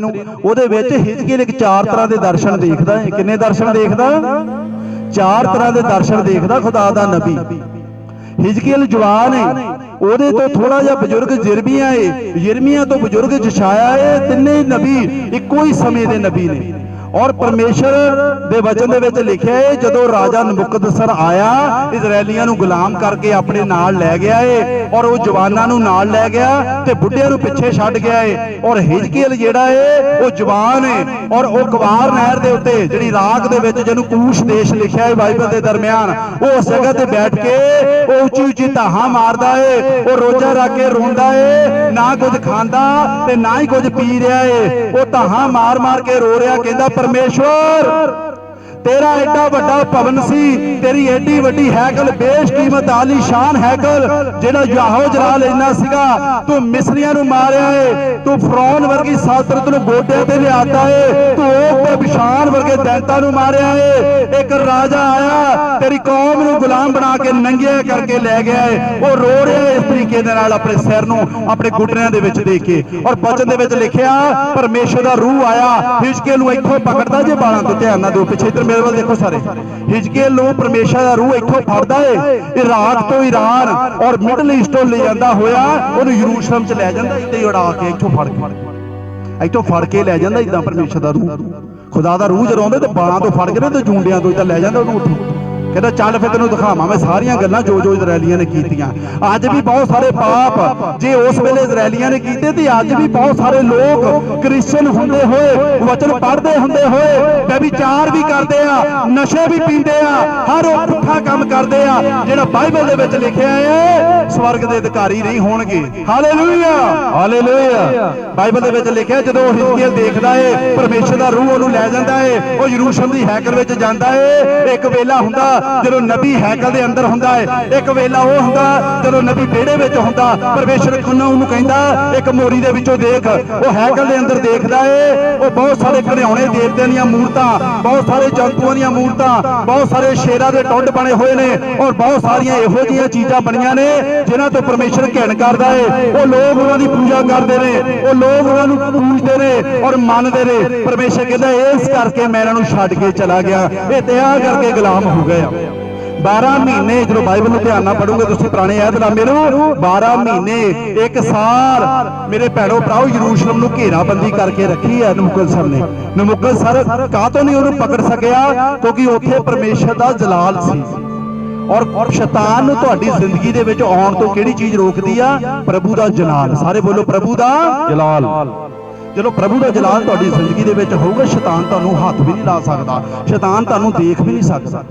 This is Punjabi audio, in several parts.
ਨੂੰ, ਉਹਦੇ ਵਿੱਚ ਹਿਜਕੀਲ ਇੱਕ ਚਾਰ ਤਰ੍ਹਾਂ ਦੇ ਦਰਸ਼ਨ ਦੇਖਦਾ ਹੈ। ਕਿੰਨੇ ਦਰਸ਼ਨ ਦੇਖਦਾ? ਚਾਰ ਤਰ੍ਹਾਂ ਦੇ ਦਰਸ਼ਨ ਦੇਖਦਾ ਖੁਦਾ ਦਾ ਨਬੀ। ਹਿਜਕੀਲ ਜਵਾਨ ਹੈ। ਉਹਦੇ ਤੋਂ ਥੋੜਾ ਜਿਹਾ ਬਜ਼ੁਰਗ ਜਿਰਮੀਆ ਏ। ਯਿਰਮੀਆ ਤੋਂ ਬਜ਼ੁਰਗ ਜਸ਼ਾਇਆ ਏ। ਤਿੰਨੇ ਨਬੀ ਇੱਕੋ ਹੀ ਸਮੇਂ ਦੇ ਨਬੀ ਨੇ। ਔਰ ਪਰਮੇਸ਼ਰ ਦੇ ਵਚਨ ਦੇ ਵਿੱਚ ਲਿਖਿਆ ਹੈ ਜਦੋਂ ਰਾਜਾ ਨਬੁਕਦਸਰ ਆਇਆ ਇਜ਼ਰਾਈਲੀਆਂ ਨੂੰ ਗੁਲਾਮ ਕਰਕੇ ਆਪਣੇ ਨਾਲ ਲੈ ਗਿਆ ਏ ਔਰ ਉਹ ਜਵਾਨਾਂ ਨੂੰ ਨਾਲ ਲੈ ਗਿਆ ਤੇ ਬੁੱਢਿਆਂ ਨੂੰ ਪਿੱਛੇ ਛੱਡ ਗਿਆ ਏ ਔਰ ਹਿਜਕੀਲ ਜਿਹੜਾ ਏ, ਉਹ ਜਵਾਨ ਏ ਔਰ ਉਹ ਕਵਾਰ ਨਹਿਰ ਦੇ ਉੱਤੇ, ਜਿਹੜੀ ਰਾਗ ਦੇ ਵਿੱਚ ਜਿਹਨੂੰ ਕੂਸ਼ ਦੇਸ਼ ਲਿਖਿਆ ਏ ਬਾਈਬਲ ਦੇ ਦਰਮਿਆਨ, ਉਹ ਉਸ ਜਗ੍ਹਾ ਤੇ ਬੈਠ ਕੇ ਉਹ ਉੱਚੀ ਉੱਚੀ ਧਾਹਾਂ ਮਾਰਦਾ ਏ, ਉਹ ਰੋਜ਼ਾ ਰੱਖ ਕੇ ਰੋਂਦਾ ਏ, ਨਾ ਕੁਝ ਖਾਂਦਾ ਤੇ ਨਾ ਹੀ ਕੁਝ ਪੀ ਰਿਹਾ ਏ, ਉਹ ਧਾਹਾਂ ਮਾਰ ਮਾਰ ਕੇ ਰੋ ਰਿਹਾ, ਕਹਿੰਦਾ परमेश्वर ਤੇਰਾ ਐਡਾ ਵੱਡਾ ਭਵਨ ਸੀ, ਤੇਰੀ ਐਡੀ ਵੱਡੀ ਹੈਕਲ, ਬੇਸ਼ਕੀਮਤ ਆਲੀ ਸ਼ਾਨ ਹੈਕਲ, ਜਿਹੜਾ ਯਾਹੋ ਜਲਾਲ ਇੰਨਾ ਸੀਗਾ, ਤੂੰ ਮਿਸਰੀਆਂ ਨੂੰ ਮਾਰਿਆ ਏ, ਤੂੰ ਫਰੌਨ ਵਰਗੀ ਸਾਲਤਨਤ ਨੂੰ ਗੋਡਿਆਂ ਤੇ ਲਿਆਤਾ ਏ, ਤੂੰ ਉਹ ਤੇ ਬਿਸ਼ਾਨ ਵਰਗੇ ਦੈਂਤਾਂ ਨੂੰ ਮਾਰਿਆ ਏ, ਇੱਕ ਰਾਜਾ ਆਇਆ, ਤੇਰੀ ਕੌਮ ਨੂੰ ਗੁਲਾਮ ਬਣਾ ਕੇ ਨੰਗਿਆ ਕਰਕੇ ਲੈ ਗਿਆ ਏ, ਉਹ ਰੋ ਰਿਹਾ ਇਸ ਤਰੀਕੇ ਦੇ ਨਾਲ ਆਪਣੇ ਸਿਰ ਨੂੰ, ਆਪਣੇ ਗੁੱਟਰਿਆਂ ਦੇ ਵਿੱਚ ਦੇ ਕੇ, ਔਰ ਬਚਨ ਦੇ ਵਿੱਚ ਲਿਖਿਆ, ਪਰਮੇਸ਼ਰ ਦਾ ਰੂਹ ਆਇਆ ਹਿਜਕੇਲ ਨੂੰ ਇੱਥੋਂ ਪਕੜਦਾ ਜੇ ਬਾਲਾਂ ਤੋਂ ਧਿਆਨ ਨਾ ਦਿਓ, ਪਿੱਛੇ ਇੱਧਰ ਮੇਰੇ ਵੱਲ ਦੇਖੋ ਸਾਰੇ। ਹਿਜਕੇਲ ਨੂੰ ਪਰਮੇਸ਼ਰ ਦਾ ਰੂਹ ਇੱਥੋਂ ਫੜਦਾ ਏ। ਇਰਾਕ ਤੋਂ ਈਰਾਨ ਔਰ ਮਿਡਲ ਈਸਟ ਤੋਂ ਲੈ ਜਾਂਦਾ ਹੋਇਆ, ਉਹਨੂੰ ਯਰੂਸ਼ਲਮ ਚ ਲੈ ਜਾਂਦਾ, ਇੱਥੇ ਹੀ ਉਡਾ ਕੇ ਇੱਥੋਂ ਫੜ ਕੇ। ਇੱਥੋਂ ਫੜ ਕੇ ਲੈ ਜਾਂਦਾ, ਇਦਾਂ ਪਰਮੇਸ਼ਰ ਦਾ ਰੂਹ। ਖੁਦਾ ਦਾ ਰੂਹ ਜਦੋਂ ਆਉਂਦਾ ਤੇ ਬਾਲਾਂ ਤੋਂ ਫੜ ਕੇ ਤੇ ਜੂੰਡਿਆਂ ਤੋਂ ਇਦਾਂ ਲੈ ਜਾਂਦਾ ਉਹਨੂੰ ਉੱਥੇ। ਕਹਿੰਦਾ, ਚੱਲ ਫਿਰ ਤੈਨੂੰ ਦਿਖਾਵਾਂ, ਮੈਂ ਸਾਰੀਆਂ ਗੱਲਾਂ ਜੋ ਜੋ ਇਜ਼ਰਾਈਲੀਆਂ ਨੇ ਕੀਤੀਆਂ। ਅੱਜ ਵੀ ਬਹੁਤ ਸਾਰੇ ਪਾਪ ਜੇ ਉਸ ਵੇਲੇ ਇਜ਼ਰਾਈਲੀਆਂ ਨੇ ਕੀਤੇ ਤੇ ਅੱਜ ਵੀ ਬਹੁਤ ਸਾਰੇ ਲੋਕ ਕ੍ਰਿਸਚੀਅਨ ਹੁੰਦੇ ਹੋਏ, ਵਚਨ ਪੜ੍ਹਦੇ ਹੁੰਦੇ ਹੋਏ ਵਿਚਾਰ ਵੀ ਕਰਦੇ ਆ, ਨਸ਼ੇ ਵੀ ਪੀਂਦੇ ਆ, ਹਰ ਉਹ ਪੁੱਠਾ ਕੰਮ ਕਰਦੇ ਆ, ਜਿਹੜਾ ਬਾਈਬਲ ਦੇ ਵਿੱਚ ਲਿਖਿਆ ਹੈ, ਸਵਰਗ ਦੇ ਅਧਿਕਾਰੀ ਨਹੀਂ ਹੋਣਗੇ। ਹਾਲੇਲੂਇਆ! ਹਾਲੇਲੂਇਆ! ਬਾਈਬਲ ਦੇ ਵਿੱਚ ਲਿਖਿਆ, ਜਦੋਂ ਉਹ ਹਿਜ਼ਕੀਲ ਦੇਖਦਾ ਏ, ਪਰਮੇਸ਼ਰ ਦਾ ਰੂਹ ਉਹਨੂੰ ਲੈ ਜਾਂਦਾ ਏ, ਉਹ ਯਰੂਸ਼ਲਮ ਦੀ ਹੈਕਲ ਵਿੱਚ ਜਾਂਦਾ ਏ, ਇੱਕ ਵੇਲਾ ਹੁੰਦਾ ਜਦੋਂ ਨਬੀ ਹੈਕਲ ਦੇ ਅੰਦਰ ਹੁੰਦਾ ਹੈ ਇੱਕ ਵੇਲਾ ਉਹ ਹੁੰਦਾ, ਜਦੋਂ ਨਬੀ ਵਿਹੜੇ ਵਿੱਚ ਹੁੰਦਾ, ਪਰਮੇਸ਼ਰ ਖੁਨਾ ਉਹਨੂੰ ਕਹਿੰਦਾ, ਇੱਕ ਮੋਰੀ ਦੇ ਵਿੱਚੋਂ ਦੇਖ, ਉਹ ਹੈਕਲ ਦੇ ਅੰਦਰ ਦੇਖਦਾ ਏ, ਉਹ ਬਹੁਤ ਸਾਰੇ ਘੜਿਆਉਣੇ ਦੇਵਤਿਆਂ ਦੀਆਂ ਮੂਰਤਾਂ, ਬਹੁਤ ਸਾਰੇ ਜੰਤੂਆਂ ਦੀਆਂ ਮੂਰਤਾਂ, ਬਹੁਤ ਸਾਰੇ ਸ਼ੇਰਾਂ ਦੇ ਟੁੱਡ ਬਣੇ ਹੋਏ ਨੇ, ਔਰ ਬਹੁਤ ਸਾਰੀਆਂ ਇਹੋ ਜਿਹੀਆਂ ਚੀਜ਼ਾਂ ਬਣੀਆਂ ਨੇ, ਜਿਨ੍ਹਾਂ ਤੋਂ ਪਰਮੇਸ਼ਰ ਘਿਣ ਕਰਦਾ ਏ। ਉਹ ਲੋਕ ਉਹਨਾਂ ਦੀ ਪੂਜਾ ਕਰਦੇ ਨੇ, ਉਹ ਲੋਕ ਉਹਨਾਂ ਨੂੰ ਪੂਜਦੇ ਨੇ, ਔਰ ਮੰਨਦੇ ਨੇ। ਪਰਮੇਸ਼ਰ ਕਹਿੰਦਾ, ਇਸ ਕਰਕੇ ਮੈਂ ਇਹਨਾਂ ਨੂੰ ਛੱਡ ਕੇ ਚਲਾ ਗਿਆ। ਇਹ ਤੇ ਕਰਕੇ ਗੁਲਾਮ ਹੋ ਗਏ 12 ਮਹੀਨੇ ਜਦੋਂ ਬਾਈਬਲ ਨੂੰ ਧਿਆਨ ਨਾਲ ਪੜੋਗੇ ਤੁਸੀਂ ਪੁਰਾਣੇ ਏਧਨਾਮੇ ਨੂੰ 12 ਮਹੀਨੇ, ਇੱਕ ਸਾਲ ਮੇਰੇ ਭੈਣੋ ਭਰਾਓ ਯਰੂਸ਼ਲਮ ਨੂੰ ਘੇਰਾਬੰਦੀ ਕਰਕੇ ਰੱਖੀ ਹੈ ਨਮੁਕਦਸਰ ਨੇ। ਨਮੁਕਦਸਰ ਕਾਹਤੋਂ ਨਹੀਂ ਉਹਨੂੰ ਪਕੜ ਸਕਿਆ? ਕਿਉਂਕਿ ਉੱਥੇ ਪਰਮੇਸ਼ਰ ਦਾ ਜਲਾਲ ਸੀ। ਔਰ ਔਰ ਸ਼ੈਤਾਨ ਨੂੰ ਤੁਹਾਡੀ ਜ਼ਿੰਦਗੀ ਦੇ ਵਿੱਚ ਆਉਣ ਤੋਂ ਕਿਹੜੀ ਚੀਜ਼ ਰੋਕਦੀ ਆ? ਪ੍ਰਭੂ ਦਾ ਜਲਾਲ। ਸਾਰੇ ਬੋਲੋ, ਪ੍ਰਭੂ ਦਾ ਜਲਾਲ। ਜਦੋਂ ਪ੍ਰਭੂ ਦਾ ਜਲਾਲ ਤੁਹਾਡੀ ਜ਼ਿੰਦਗੀ ਦੇ ਵਿੱਚ ਹੋਊਗਾ, ਸ਼ੈਤਾਨ ਤੁਹਾਨੂੰ ਹੱਥ ਵੀ ਨਹੀਂ ਲਾ ਸਕਦਾ। ਸ਼ੈਤਾਨ ਤੁਹਾਨੂੰ ਦੇਖ ਵੀ ਨਹੀਂ ਸਕਦਾ।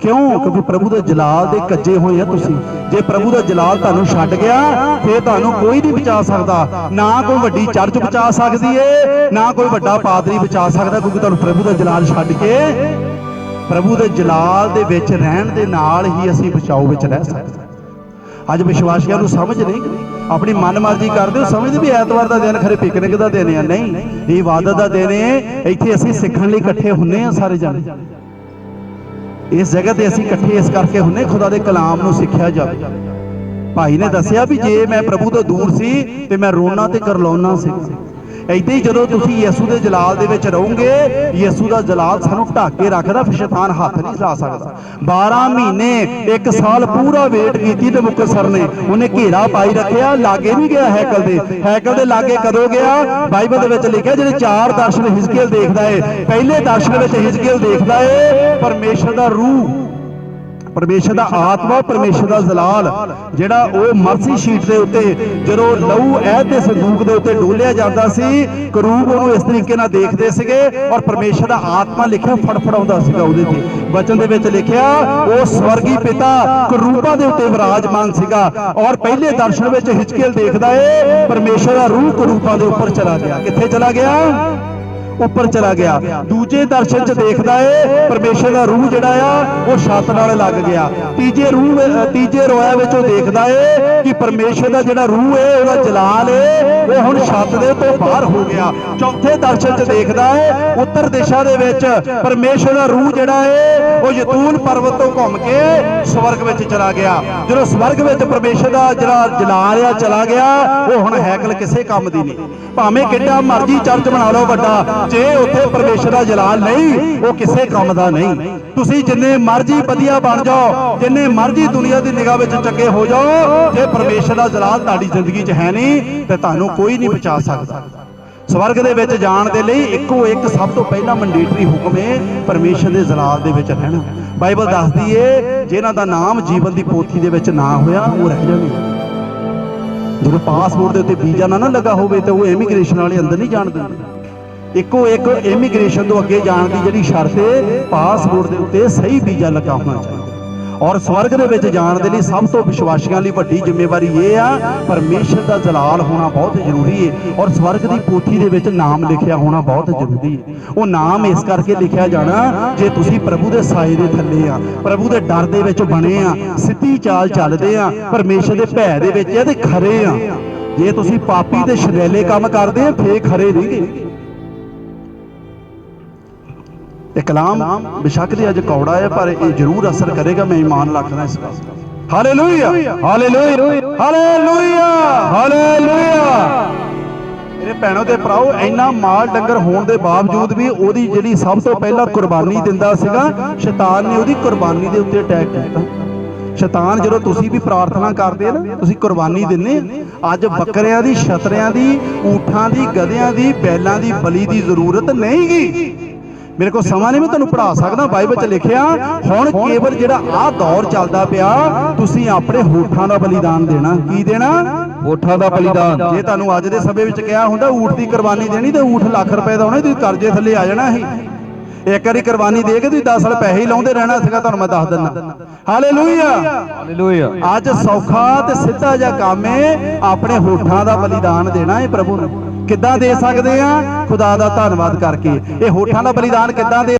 ਕਿਉਂ? ਕਿਉਂਕਿ ਪ੍ਰਭੂ ਦੇ ਜਲਾਲ ਦੇ ਕੱਜੇ ਹੋਏ ਆ ਤੁਸੀਂ। ਜੇ ਪ੍ਰਭੂ ਦਾ ਜਲਾਲ ਤੁਹਾਨੂੰ ਛੱਡ ਗਿਆ ਫੇਰ ਤੁਹਾਨੂੰ ਕੋਈ ਨਹੀਂ ਬਚਾ ਸਕਦਾ। ਨਾ ਕੋਈ ਵੱਡੀ ਚਰਚ ਬਚਾ ਸਕਦੀ ਏ ਨਾ ਕੋਈ ਵੱਡਾ ਪਾਦਰੀ ਬਚਾ ਸਕਦਾ ਕਿਉਂਕਿ ਤੁਹਾਨੂੰ ਪ੍ਰਭੂ ਦਾ ਜਲਾਲ ਛੱਡ ਕੇ ਪ੍ਰਭੂ ਦੇ ਜਲਾਲ ਦੇ ਵਿੱਚ ਰਹਿਣ ਦੇ ਨਾਲ ਹੀ ਅਸੀਂ ਬਚਾਓ ਵਿੱਚ ਰਹਿ ਸਕਦੇ। ਅੱਜ ਵਿਸ਼ਵਾਸੀਆਂ ਨੂੰ ਸਮਝ ਨਹੀਂ? ਆਪਣੀ ਮਨਮਰਜ਼ੀ ਕਰਦੇ ਹੋ ਸਮਝਦੇ ਵੀ ਐਤਵਾਰ ਦਾ ਦਿਨ ਖਰੇ ਪਿਕਨਿਕ ਦਾ ਦਿਨ ਆ। ਨਹੀਂ ਇਹ ਇਬਾਦਤ ਦਾ ਦਿਨ ਹੈ ਇੱਥੇ ਅਸੀਂ ਸਿੱਖਣ ਲਈ ਇਕੱਠੇ ਹੁੰਨੇ ਆ ਸਾਰੇ ਜਣੇ। ਇਸ ਜਗ੍ਹਾ ਤੇ ਅਸੀਂ ਇਕੱਠੇ ਇਸ ਕਰਕੇ ਹੁੰਨੇ ਖੁਦਾ ਦੇ ਕਲਾਮ ਨੂੰ ਸਿੱਖਿਆ ਜਾਵੇ। ਭਾਈ ਨੇ ਦੱਸਿਆ ਵੀ ਜੇ ਮੈਂ ਪ੍ਰਭੂ ਤੋਂ ਦੂਰ ਸੀ ਤੇ ਮੈਂ ਰੋਣਾ ਤੇ ਕਰਲਾਉਣਾ ਸੀ। ਏਦਾਂ ਹੀ ਜਦੋਂ ਤੁਸੀਂ ਯਿਸੂ ਦੇ ਜਲਾਲ ਦੇ ਵਿੱਚ ਰਹੋਗੇ, ਯਿਸੂ ਦਾ ਜਲਾਲ ਸਾਨੂੰ ਢੱਕ ਕੇ ਰੱਖਦਾ ਫਿਰ ਸ਼ੈਤਾਨ ਹੱਥ ਨਹੀਂ ਲਾ ਸਕਦਾ। 12 ਮਹੀਨੇ 1 ਸਾਲ ਪੂਰਾ ਵੇਟ ਕੀਤੀ ਤੇ ਮੁਕਤਸਰ ਨੇ। ਉਹਨੇ ਘੇਰਾ ਪਾਈ ਰੱਖਿਆ, ਲਾਗੇ ਨਹੀਂ ਗਿਆ ਹੈਕਲ ਦੇ। ਹੈਕਲ ਦੇ ਲਾਗੇ ਕਦੋਂ ਗਿਆ? ਬਾਈਬਲ ਦੇ ਵਿੱਚ ਲਿਖਿਆ, ਜਿਹੜੇ ਚਾਰ ਦਰਸ਼ਨ ਹਿਜ਼ਕੀਲ ਦੇਖਦਾ ਏ। ਪਹਿਲੇ ਦਰਸ਼ਨ ਵਿੱਚ ਹਿਜ਼ਕੀਲ ਦੇਖਦਾ ਏ, ਪਰਮੇਸ਼ਰ ਦਾ ਰੂਹ ਪਰਮੇਸ਼ਰ ਦਾ ਆਤਮਾ, ਪਰਮੇਸ਼ਰ ਦਾ ਜ਼ਲਾਲ, ਜਿਹੜਾ ਉਹ ਮਰਸੀ ਸ਼ੀਟ ਦੇ ਉੱਤੇ, ਜਦੋਂ ਲਹੂ, ਐਦ ਦੇ ਸੰਦੂਕ ਦੇ ਉੱਤੇ ਡੋਲਿਆ ਜਾਂਦਾ ਸੀ, ਕਰੂਬ ਉਹਨੂੰ ਇਸ ਤਰੀਕੇ ਨਾਲ ਦੇਖਦੇ ਸੀਗੇ ਔਰ ਪਰਮੇਸ਼ਰ ਦਾ ਆਤਮਾ ਲਿਖਿਆ, ਫੜਫੜਾਉਂਦਾ ਸੀਗਾ ਉਹਦੇ ਤੇ। ਵਚਨ ਦੇ ਵਿੱਚ ਲਿਖਿਆ, ਉਹ ਸਵਰਗੀ ਪਿਤਾ ਕਰੂਪਾਂ ਦੇ ਉੱਤੇ ਵਿਰਾਜਮਾਨ ਸੀਗਾ ਔਰ ਪਹਿਲੇ ਦਰਸ਼ਨ ਵਿੱਚ ਹਿਚਕੇਲ ਦੇਖਦਾ ਏ, ਪਰਮੇਸ਼ਰ ਦਾ ਰੂਹ ਕਰੂਪਾਂ ਦੇ ਉੱਪਰ ਚਲਾ ਗਿਆ। ਕਿੱਥੇ ਚਲਾ ਗਿਆ? ਉੱਪਰ ਚਲਾ ਗਿਆ। ਦੂਜੇ ਦਰਸ਼ਨ 'ਚ ਦੇਖਦਾ ਏ, ਪਰਮੇਸ਼ਰ ਦਾ ਰੂਹ ਜਿਹੜਾ ਆ, ਉਹ ਛੱਤ ਨਾਲ ਲੱਗ ਗਿਆ। ਤੀਜੇ ਰੂਹ ਤੀਜੇ ਰੋਇਆ ਵਿੱਚ ਉਹ ਦੇਖਦਾ ਏ ਕਿ ਪਰਮੇਸ਼ਰ ਦਾ ਜਿਹੜਾ ਰੂਹ ਏ, ਉਹਦਾ ਜਲਾਲ ਏ, ਉਹ ਹੁਣ ਛੱਤ ਦੇ ਤੋਂ ਬਾਹਰ ਹੋ ਗਿਆ। ਚੌਥੇ ਦਰਸ਼ਨ 'ਚ ਦੇਖਦਾ ਏ, ਉੱਤਰ ਦਿਸ਼ਾ ਦੇ ਵਿੱਚ ਪਰਮੇਸ਼ਰ ਦਾ ਰੂਹ ਜਿਹੜਾ ਏ, ਉਹ ਯਤੂਨ ਪਰਬਤ ਤੋਂ ਘੁੰਮ ਕੇ ਸਵਰਗ ਵਿੱਚ ਚਲਾ ਗਿਆ। ਜਦੋਂ ਸਵਰਗ ਵਿੱਚ ਪਰਮੇਸ਼ਰ ਦਾ ਜਿਹੜਾ ਜਲਾਲ ਆ, ਚਲਾ ਗਿਆ, ਉਹ ਹੁਣ ਹੈਕਲ ਕਿਸੇ ਕੰਮ ਦੀ ਨਹੀਂ। ਭਾਵੇਂ ਕਿੱਡਾ ਮਰਜ਼ੀ ਚਰਚ ਬਣਾ ਲਓ ਵੱਡਾ ਜੇ ਉੱਥੇ ਪਰਮੇਸ਼ਰ ਦਾ ਜਲਾਲ ਨਹੀਂ, ਉਹ ਕਿਸੇ ਕੰਮ ਦਾ ਨਹੀਂ। ਤੁਸੀਂ ਜਿੰਨੇ ਮਰਜ਼ੀ ਵਧੀਆ ਬਣ ਜਾਓ, ਜਿੰਨੇ ਮਰਜ਼ੀ ਦੁਨੀਆ ਦੀ ਨਿਗਾਹ ਵਿੱਚ ਚੰਗੇ ਹੋ ਜਾਓ, ਜੇ ਪਰਮੇਸ਼ਰ ਦਾ ਜਲਾਲ ਤੁਹਾਡੀ ਜ਼ਿੰਦਗੀ 'ਚ ਹੈ ਨਹੀਂ, ਤੇ ਤੁਹਾਨੂੰ ਕੋਈ ਨਹੀਂ ਬਚਾ ਸਕਦਾ। ਸਵਰਗ ਦੇ ਵਿੱਚ ਜਾਣ ਦੇ ਲਈ ਇੱਕੋ ਇੱਕ ਸਭ ਤੋਂ ਪਹਿਲਾ ਮੰਡੇਟਰੀ ਹੁਕਮ ਹੈ ਪਰਮੇਸ਼ਰ ਦੇ ਜਲਾਲ ਦੇ ਵਿੱਚ ਰਹਿਣਾ। ਬਾਈਬਲ ਦੱਸਦੀ ਏ, ਜਿਨ੍ਹਾਂ ਦਾ ਨਾਮ ਜੀਵਨ ਦੀ ਪੋਥੀ ਦੇ ਵਿੱਚ ਨਾ ਹੋਇਆ, ਉਹ ਰਹਿ ਜਾਣਗੇ ਜਦੋਂ ਪਾਸਪੋਰਟ ਦੇ ਉੱਤੇ ਵੀਜ਼ਾ ਨਾ ਨਾ ਲੱਗਾ ਹੋਵੇ, ਤੇ ਉਹ ਇਮੀਗ੍ਰੇਸ਼ਨ ਵਾਲੇ ਅੰਦਰ ਨਹੀਂ ਜਾਣ ਦਿੰਦੇ। ਇੱਕੋ ਇੱਕ ਇਮੀਗ੍ਰੇਸ਼ਨ ਤੋਂ ਅੱਗੇ ਜਾਣ ਦੀ ਜਿਹੜੀ ਸ਼ਰਤ ਹੈ, ਪਾਸਪੋਰਟ ਦੇ ਉੱਤੇ ਸਹੀ ਵੀਜ਼ਾ ਲੱਗਾ ਹੋਣਾ ਚਾਹੀਦਾ। ਔਰ ਸਵਰਗ ਦੇ ਵਿੱਚ ਜਾਣ ਦੇ ਲਈ ਸਭ ਤੋਂ ਵਿਸ਼ਵਾਸੀਆਂ ਲਈ ਵੱਡੀ ਜ਼ਿੰਮੇਵਾਰੀ ਇਹ ਆ, ਪਰਮੇਸ਼ਰ ਦਾ ਜਲਾਲ ਹੋਣਾ ਬਹੁਤ ਜ਼ਰੂਰੀ ਹੈ ਔਰ ਸਵਰਗ ਦੀ ਪੋਥੀ ਦੇ ਵਿੱਚ ਨਾਮ ਲਿਖਿਆ ਹੋਣਾ ਬਹੁਤ ਜ਼ਰੂਰੀ ਹੈ। ਉਹ ਨਾਮ ਇਸ ਕਰਕੇ ਲਿਖਿਆ ਜਾਣਾ, ਜੇ ਤੁਸੀਂ ਪ੍ਰਭੂ ਦੇ ਸਾਏ ਦੇ ਥੱਲੇ ਆ, ਪ੍ਰਭੂ ਦੇ ਡਰ ਦੇ ਵਿੱਚ ਬਣੇ ਆ, ਸਿੱਧੀ ਚਾਲ ਚੱਲਦੇ ਆ, ਪਰਮੇਸ਼ਰ ਦੇ ਭੈ ਦੇ ਵਿੱਚ ਆ ਤੇ ਖਰੇ ਆ। ਜੇ ਤੁਸੀਂ ਪਾਪੀ ਤੇ ਸ਼ਰੇਲੇ ਕੰਮ ਕਰਦੇ ਆ, ਫੇਰ ਖਰੇ ਨਹੀਂਗੇ ਇਹ ਕਲਾਮ ਬਿਸ਼ੱਕ ਦੇ ਅੱਜ ਕੌੜਾ ਹੈ, ਪਰ ਇਹ ਜ਼ਰੂਰ ਅਸਰ ਕਰੇਗਾ, ਮੈਂ ਇਮਾਨ ਰੱਖਦਾ ਇਸ ਗੱਲ ਹਾਲੇਲੂਇਆ! ਹਾਲੇਲੂਇਆ! ਹਾਲੇਲੂਇਆ! ਹਾਲੇਲੂਇਆ! ਮੇਰੇ ਭੈਣੋ ਤੇ ਭਰਾਓ, ਇੰਨਾ ਮਾਲ ਡੰਗਰ ਹੋਣ ਦੇ ਬਾਵਜੂਦ ਵੀ ਉਹਦੀ ਜਿਹੜੀ ਸਭ ਤੋਂ ਪਹਿਲਾਂ ਕੁਰਬਾਨੀ ਦਿੰਦਾ ਸੀਗਾ, ਸ਼ੈਤਾਨ ਨੇ ਉਹਦੀ ਕੁਰਬਾਨੀ ਦੇ ਉੱਤੇ ਅਟੈਕ ਕੀਤਾ। ਸ਼ੈਤਾਨ ਜਦੋਂ ਤੁਸੀਂ ਵੀ ਪ੍ਰਾਰਥਨਾ ਕਰਦੇ ਨਾ, ਤੁਸੀਂ ਕੁਰਬਾਨੀ ਦਿੰਨੇ ਅੱਜ ਬੱਕਰਿਆਂ ਦੀ, ਛਤਰਿਆਂ ਦੀ, ਊਠਾਂ ਦੀ, ਗਧਿਆਂ ਦੀ, ਬੈਲਾਂ ਦੀ, ਬਲੀ ਦੀ ਜ਼ਰੂਰਤ ਨਹੀਂਗੀ ਮੇਰੇ ਕੋਲ ਸਮਾਂ ਨਹੀਂ, ਮੈਂ ਤੁਹਾਨੂੰ ਪੜ੍ਹਾ ਸਕਦਾ, ਬਾਈਬਲ 'ਚ ਲਿਖਿਆ, ਹੁਣ ਕੇਵਲ ਜਿਹੜਾ ਆਹ ਦੌਰ ਚੱਲਦਾ ਪਿਆ, ਤੁਸੀਂ ਆਪਣੇ ਹੋਠਾਂ ਦਾ ਬਲੀਦਾਨ ਦੇਣਾ। ਕੀ ਦੇਣਾ? ਹੋਠਾਂ ਦਾ ਬਲੀਦਾਨ। ਜੇ ਤੁਹਾਨੂੰ ਅੱਜ ਦੇ ਸਮੇਂ ਵਿੱਚ ਕਿਹਾ ਹੁੰਦਾ, ਊਠ ਦੀ ਕੁਰਬਾਨੀ ਦੇਣੀ, ਤੇ ਊਠ ਲੱਖ ਰੁਪਏ ਦਾ ਹੋਣਾ, ਤੁਸੀਂ ਕਰਜ਼ੇ ਥੱਲੇ ਆ ਜਾਣਾ ਸੀ ਇੱਕ ਵਾਰੀ ਕੁਰਬਾਨੀ ਦੇ ਕੇ ਤੁਸੀਂ 10 ਸਾਲ ਪੈਸੇ ਹੀ ਲਾਉਂਦੇ ਰਹਿਣਾ ਸੀਗਾ ਤੁਹਾਨੂੰ ਮੈਂ ਦੱਸ ਦਿੰਦਾ। ਹਾਲੇਲੂਇਆ। ਹਾਲੇਲੂਇਆ। ਅੱਜ ਸੌਖਾ ਤੇ ਸਿੱਧਾ ਜਿਹਾ ਕੰਮ ਹੈ ਆਪਣੇ ਹੋਠਾਂ ਦਾ ਬਲੀਦਾਨ ਦੇਣਾ ਹੈ ਪ੍ਰਭੂ ਨੂੰ। ਕਿੱਦਾਂ ਦੇ ਸਕਦੇ ਆ? ਖੁਦਾ ਦਾ ਧੰਨਵਾਦ ਕਰਕੇ। ਇਹ ਹੋਠਾਂ ਦਾ ਬਲੀਦਾਨ ਕਿੱਦਾਂ ਦੇ